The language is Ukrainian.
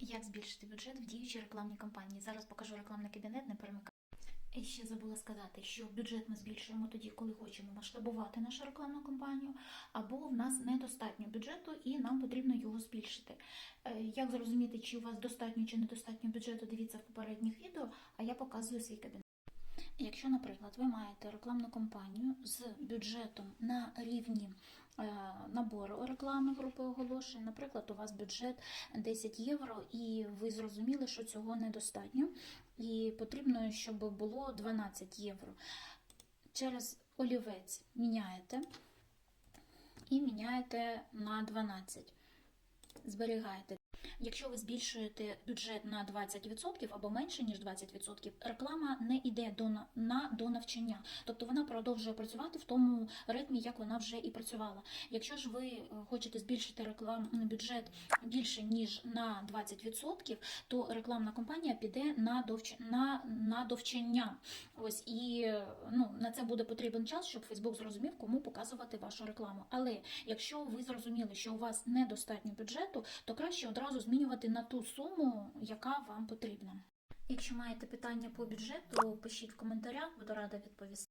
Як збільшити бюджет в діючій рекламній кампанії? Зараз покажу рекламний кабінет, не перемикай. І ще забула сказати, що бюджет ми збільшуємо тоді, коли хочемо масштабувати нашу рекламну кампанію, або в нас недостатньо бюджету і нам потрібно його збільшити. Е, Як зрозуміти, чи у вас достатньо чи недостатньо бюджету, дивіться в попередніх відео, а я показую свій кабінет. Якщо, наприклад, ви маєте рекламну кампанію з бюджетом на рівні набору реклами групи оголошень, наприклад, у вас бюджет 10 євро, і ви зрозуміли, що цього недостатньо, і потрібно, щоб було 12 євро. Через олівець міняєте і міняєте на 12. Зберігаєте. Якщо ви збільшуєте бюджет на 20% або менше ніж 20%, реклама не йде до на, до навчання, тобто вона продовжує працювати в тому ритмі, як вона вже і працювала. Якщо ж ви е, хочете збільшити рекламний бюджет більше ніж на 20%, то рекламна кампанія піде на довч... на, на довчення. Ось і е, ну на це буде потрібен час, щоб Фейсбук зрозумів, кому показувати вашу рекламу. Але якщо ви зрозуміли, що у вас недостатньо бюджету, то краще одразу змінювати на ту суму, яка вам потрібна. Якщо маєте питання по бюджету, пишіть в коментарях, буду рада відповісти.